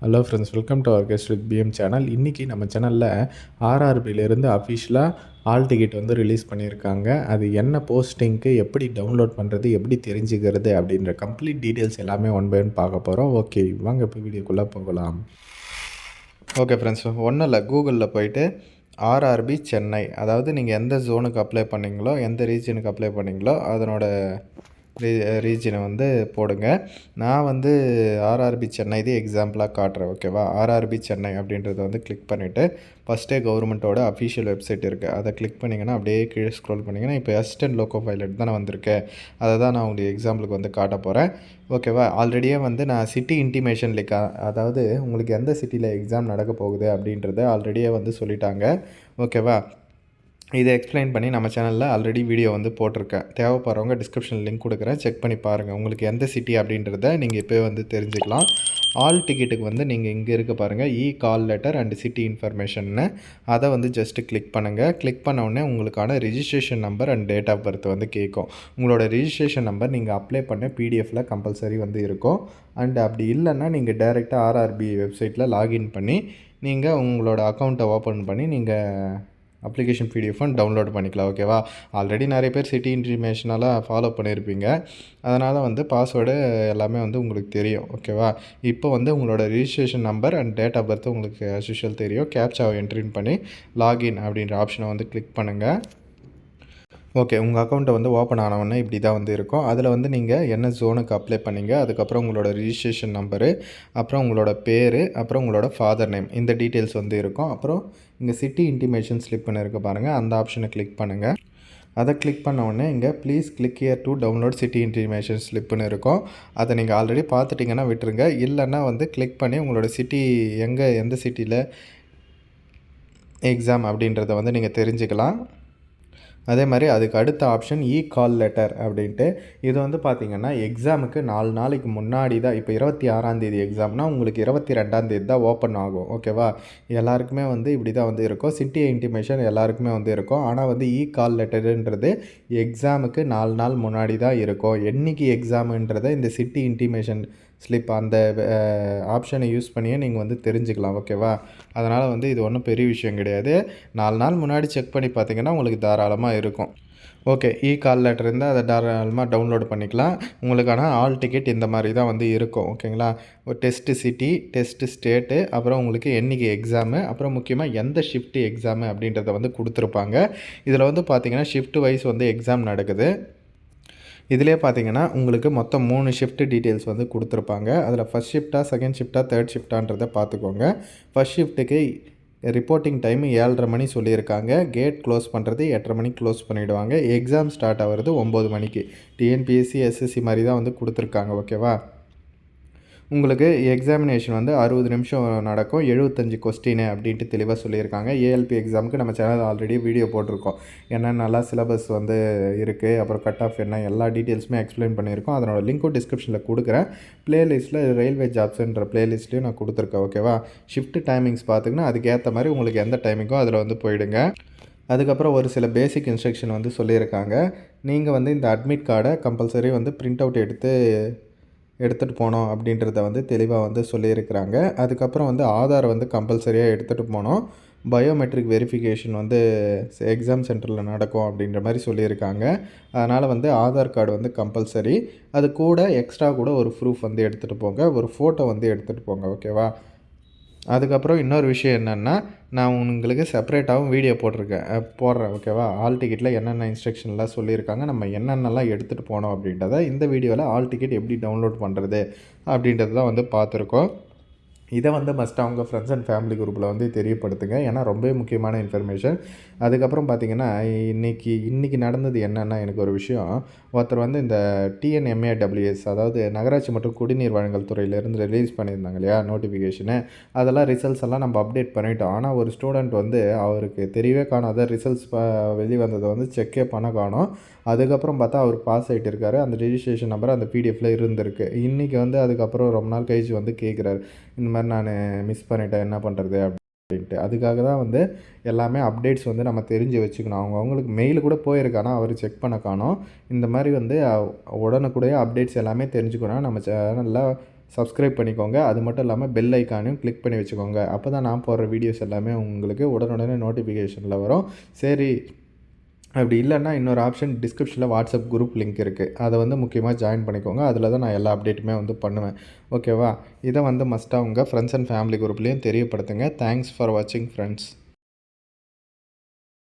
Hello friends welcome to our guest with PM channel இன்றைக்கி நம்ம சேனலில் ஆர்ஆர்பிலேருந்து அஃபிஷியலாக ஆல் டிக்கெட் வந்து ரிலீஸ் பண்ணியிருக்காங்க. அது என்ன போஸ்டிங்க்கு எப்படி டவுன்லோட் பண்ணுறது எப்படி தெரிஞ்சுக்கிறது அப்படின்ற கம்ப்ளீட் டீட்டெயில்ஸ் எல்லாமே ஒன் பை ஒன் பார்க்க போகிறோம் ஓகே வாங்க இப்போ வீடியோக்குள்ளே போகலாம். ஓகே ஃப்ரெண்ட்ஸ் ஒன்றும் இல்லை கூகுளில் போயிட்டு ஆர்ஆர்பி சென்னை அதாவது நீங்கள் எந்த ஜோனுக்கு அப்ளை பண்ணீங்களோ எந்த ரீஜனுக்கு அப்ளை பண்ணீங்களோ அதனோட ரீ ரீஜனை வந்து போடுங்க. நான் வந்து ஆர்ஆர்பி சென்னை இது எக்ஸாம்பிளாக காட்டுறேன் ஓகேவா ஆர்ஆர்பி சென்னை அப்படின்றத வந்து கிளிக் பண்ணிவிட்டு ஃபஸ்ட்டே கவர்மெண்ட்டோட அஃபிஷியல் வெப்சைட் இருக்குது அதை கிளிக் பண்ணிங்கன்னா அப்படியே கீழே ஸ்க்ரோல் பண்ணிங்கன்னா இப்போ அசிஸ்டன்ட் லோக்கோ பைலட் தான் வந்திருக்கேன் அதை தான் நான் உங்களுக்கு எக்ஸாம்பிளுக்கு வந்து காட்ட போகிறேன் ஓகேவா ஆல்ரெடியே வந்து நான் சிட்டி இன்டிமேஷன் லிக் அதாவது உங்களுக்கு எந்த சிட்டியில் எக்ஸாம் நடக்க போகுது அப்படின்றத ஆல்ரெடியே வந்து சொல்லிட்டாங்க. ஓகேவா இதை எக்ஸ்பிளைன் பண்ணி நம்ம சேனலில் ஆல்ரெடி வீடியோ வந்து போட்டிருக்கேன். தேவைப்படுறவங்க டிஸ்கிரிப்ஷன் லிங்க் கொடுக்குறேன். செக் பண்ணி பாருங்கள் உங்களுக்கு எந்த சிட்டி அப்படின்றத நீங்கள் இப்போ வந்து தெரிஞ்சுக்கலாம். ஆல் டிக்கெட்டுக்கு வந்து நீங்கள் இங்கே இருக்க பாருங்கள் e call letter and city இன்ஃபர்மேஷன்னு அதை வந்து ஜஸ்ட்டு கிளிக் பண்ணுங்கள் கிளிக் பண்ணவுடனே உங்களுக்கான registration number and date of birth வந்து கேட்கும். உங்களோட ரிஜிஸ்ட்ரேஷன் நம்பர் நீங்கள் அப்ளை பண்ண பிடிஎஃப்பில் கம்பல்சரி வந்து இருக்கும். அண்ட் அப்படி இல்லைன்னா நீங்கள் டேரெக்டாக ஆர்ஆர்பி வெப்சைட்டில் லாகின் பண்ணி நீங்கள் உங்களோட அக்கௌண்ட்டை ஓப்பன் பண்ணி நீங்கள் அப்ளிகேஷன் பிடிஎஃபும் டவுன்லோட் பண்ணிக்கலாம் ஓகேவா ஆல்ரெடி நிறைய பேர் சிட்டி இன்ஃபர்மேஷனால் ஃபாலோ பண்ணியிருப்பீங்க. அதனால் வந்து பாஸ்வேர்டு எல்லாமே வந்து உங்களுக்கு தெரியும் ஓகேவா இப்போ வந்து உங்களோட registration number and date of birth உங்களுக்கு அஸ்யூஷுவல் தெரியும். கேப்சாவை என்ட்ரின் பண்ணி லாகின் அப்படின்ற ஆப்ஷனை வந்து கிளிக் பண்ணுங்கள் ஓகே உங்கள் அக்கௌண்ட்டை வந்து ஓப்பன் ஆனவொடனே இப்படி தான் வந்து இருக்கும். அதில் வந்து நீங்கள் என்ன ஜோனுக்கு அப்ளை பண்ணீங்க அதுக்கப்புறம் உங்களோட ரிஜிஸ்ட்ரேஷன் நம்பரு அப்புறம் உங்களோட பேர் அப்புறம் உங்களோட ஃபாதர் நேம் இந்த டீட்டெயில்ஸ் வந்து இருக்கும். அப்புறம் இங்கே சிட்டி இன்டிமேஷன் ஸ்லிப்னு இருக்க பாருங்கள் அந்த ஆப்ஷனை கிளிக் பண்ணுங்கள் அதை கிளிக் பண்ண உடனே இங்கே please click here to download city intimation ஸ்லிப்புன்னு இருக்கும். அதை நீங்கள் ஆல்ரெடி பார்த்துட்டிங்கன்னா விட்டுருங்க. இல்லைன்னா வந்து கிளிக் பண்ணி உங்களோட சிட்டி எங்கே எந்த சிட்டியில் எக்ஸாம் அப்படின்றத வந்து நீங்கள் தெரிஞ்சுக்கலாம். அதே மாதிரி அதுக்கு அடுத்த ஆப்ஷன் இ கால் லெட்டர் அப்படின்ட்டு. இது வந்து பார்த்திங்கன்னா எக்ஸாமுக்கு நாலு நாளைக்கு முன்னாடி தான் இப்போ இருபத்தி ஆறாந்தேதி எக்ஸாம்னால் உங்களுக்கு இருபத்தி ரெண்டாந்தேதி தான் ஓப்பன் ஆகும் ஓகேவா எல்லாருக்குமே வந்து இப்படி தான் வந்து இருக்கும். சிட்டி இன்டிமேஷன் எல்லாருக்குமே வந்து இருக்கும். ஆனால் வந்து இ கால் லெட்டருன்றது எக்ஸாமுக்கு நாலு நாள் முன்னாடி தான் இருக்கும். என்றைக்கு எக்ஸாமுன்றதை இந்த சிட்டி இன்டிமேஷன் ஸ்லிப் அந்த ஆப்ஷனை யூஸ் பண்ணியே நீங்கள் வந்து தெரிஞ்சுக்கலாம் ஓகேவா அதனால் வந்து இது ஒன்றும் பெரிய விஷயம் கிடையாது. நாலு நாள் முன்னாடி செக் பண்ணி பார்த்தீங்கன்னா உங்களுக்கு தாராளமாக இருக்கும். ஓகே இ கால் லெட்டர் இருந்தால் அதை தாராளமாக டவுன்லோட் பண்ணிக்கலாம். உங்களுக்கான ஆல் டிக்கெட் இந்த மாதிரி தான் வந்து இருக்கும் ஓகேங்களா ஒரு டெஸ்ட்டு சிட்டி டெஸ்ட்டு ஸ்டேட்டு அப்புறம் உங்களுக்கு என்றைக்கு எக்ஸாமு அப்புறம் முக்கியமாக எந்த ஷிஃப்ட்டு எக்ஸாமு அப்படின்றத வந்து கொடுத்துருப்பாங்க. இதில் வந்து பார்த்திங்கன்னா ஷிஃப்ட் வைஸ் வந்து எக்ஸாம் நடக்குது. இதிலே பார்த்தீங்கன்னா உங்களுக்கு மொத்தம் மூணு ஷிஃப்ட் டீட்டெயில்ஸ் வந்து கொடுத்துருப்பாங்க. அதில் ஃபஸ்ட் ஷிஃப்ட்டாக செகண்ட் ஷிஃப்ட்டாக தேர்ட் ஷிஃப்ட்டான்றதை பார்த்துக்கோங்க. ஃபஸ்ட் ஷிஃப்ட்டுக்கு ரிப்போர்ட்டிங் டைம் ஏழரை மணி சொல்லியிருக்காங்க. கேட் க்ளோஸ் பண்ணுறது எட்டரை மணிக்கு க்ளோஸ் பண்ணிவிடுவாங்க எக்ஸாம் ஸ்டார்ட் ஆகிறது ஒம்பது மணிக்கு. டிஎன்பிஎஸ்சி எஸ்எஸ்சி மாதிரி தான் வந்து கொடுத்துருக்காங்க ஓகேவா உங்களுக்கு எக்ஸாமினேஷன் வந்து அறுபது நிமிஷம் நடக்கும். எழுபத்தஞ்சு கொஸ்டின் அப்படின்ட்டு தெளிவாக சொல்லியிருக்காங்க. ஏஎல்பி எக்ஸாமுக்கு நம்ம சேனல் ஆல்ரெடி வீடியோ போட்டிருக்கோம். என்னென்னலாம் சிலபஸ் வந்து இருக்குது அப்புறம் கட் ஆஃப் என்ன எல்லா டீட்டெயில்ஸுமே எக்ஸ்பிளைன் பண்ணியிருக்கோம். அதனோட லிங்க்கும் டிஸ்கிரிப்ஷனில் கொடுக்குறேன். ப்ளேலிஸ்ட்டில் ரயில்வே ஜாப்ஸுன்ற ப்ளேலிஸ்ட்லேயும் நான் கொடுத்துருக்கேன் ஓகேவா ஷிஃப்ட் டைமிங்ஸ் பார்த்துக்கினா அதுக்கேற்ற மாதிரி உங்களுக்கு எந்த டைமிங்கோ அதில் வந்து போயிடுங்க. அதுக்கப்புறம் ஒரு சில பேசிக் இன்ஸ்ட்ரக்ஷன் வந்து சொல்லியிருக்காங்க. நீங்கள் வந்து இந்த அட்மிட் கார்டை கம்பல்சரி வந்து பிரிண்ட் அவுட் எடுத்து எடுத்துகிட்டு போனோம் அப்படின்றத வந்து தெளிவாக வந்து சொல்லியிருக்கிறாங்க. அதுக்கப்புறம் வந்து ஆதார் வந்து கம்பல்சரியாக எடுத்துகிட்டு போனோம். பயோமெட்ரிக் வெரிஃபிகேஷன் வந்து எக்ஸாம் சென்டரில் நடக்கும் அப்படின்ற மாதிரி சொல்லியிருக்காங்க. அதனால் வந்து ஆதார் கார்டு வந்து கம்பல்சரி அது கூட எக்ஸ்ட்ரா கூட ஒரு ப்ரூஃப் வந்து எடுத்துகிட்டு போங்க. ஒரு ஃபோட்டோ வந்து எடுத்துகிட்டு போங்க ஓகேவா அதுக்கப்புறம் இன்னொரு விஷயம் என்னென்னா நான் உங்களுக்கு செப்பரேட்டாகவும் வீடியோ போட்டிருக்கேன். போடுறேன் ஓகேவா ஆல் டிக்கெட்டில் என்னென்ன இன்ஸ்ட்ரக்ஷன்லாம் சொல்லியிருக்காங்க நம்ம என்னென்னலாம் எடுத்துகிட்டு போனோம் அப்படின்றத இந்த வீடியோவில் ஆல் டிக்கெட் எப்படி டவுன்லோட் பண்ணுறது அப்படின்றது தான் வந்து பார்த்துருக்கோம். இதை வந்து மஸ்ட் அவங்க ஃப்ரெண்ட்ஸ் அண்ட் ஃபேமிலி குரூப்பில் வந்து தெரியப்படுத்துங்க. ஏன்னா ரொம்பவே முக்கியமான இன்ஃபர்மேஷன் அதுக்கப்புறம் பார்த்திங்கன்னா இன்றைக்கி இன்றைக்கி நடந்தது என்னென்னா எனக்கு ஒரு விஷயம். ஒருத்தர் வந்து இந்த டிஎன்எம்ஏடபிள்யூஎஸ் அதாவது நகராட்சி மற்றும் குடிநீர் வழங்கல் துறையிலேருந்து ரிலீஸ் பண்ணியிருந்தாங்க இல்லையா நோட்டிஃபிகேஷனு அதெல்லாம் ரிசல்ட்ஸ் எல்லாம் நம்ம அப்டேட் பண்ணிட்டோம். ஆனால் ஒரு ஸ்டூடெண்ட் வந்து அவருக்கு தெரியவே காணாத ரிசல்ட்ஸ் வெளி வந்ததை வந்து செக்கே பண்ண காணும். அதுக்கப்புறம் பார்த்தா அவர் பாஸ் ஆகிட்டு இருக்காரு. அந்த ரிஜிஸ்ட்ரேஷன் நம்பர் அந்த பிடிஎஃப்பில் இருந்திருக்கு. இன்றைக்கி வந்து அதுக்கப்புறம் ரொம்ப நாள் கழிச்சு வந்து கேட்குறாரு இந்த மாதிரி நான் மிஸ் பண்ணிட்டேன். என்ன பண்ணுறது அப்படின்ட்டு. அதுக்காக தான் வந்து எல்லாமே அப்டேட்ஸ் வந்து நம்ம தெரிஞ்சு வச்சுக்கணும். அவங்க அவங்களுக்கு மெயில் கூட போயிருக்கானா அவர் செக் பண்ண காணும். இந்த மாதிரி வந்து உடனுக்குடைய அப்டேட்ஸ் எல்லாமே தெரிஞ்சுக்கணும் நம்ம சேனலில் சப்ஸ்கிரைப் பண்ணிக்கோங்க. அது மட்டும் இல்லாமல் பெல் ஐக்கானையும் கிளிக் பண்ணி வச்சுக்கோங்க. அப்போ தான் நான் போடுற வீடியோஸ் எல்லாமே உங்களுக்கு உடனுடனே நோட்டிஃபிகேஷனில் வரும். சரி அப்படி இல்லைன்னா இன்னொரு ஆப்ஷன் டிஸ்கிரிப்ஷனில் வாட்ஸ்அப் குரூப் லிங்க் இருக்குது அதை வந்து முக்கியமாக ஜாயின் பண்ணிக்கோங்க. அதில் தான் நான் எல்லா அப்டேட்டுமே வந்து பண்ணுவேன். ஓகேவா இதை வந்து மஸ்ட்டாக உங்கள் ஃப்ரெண்ட்ஸ் அண்ட் ஃபேமிலி குரூப்லேயும் தெரியப்படுத்துங்க. தேங்க்ஸ் ஃபார் வாட்சிங் ஃப்ரெண்ட்ஸ்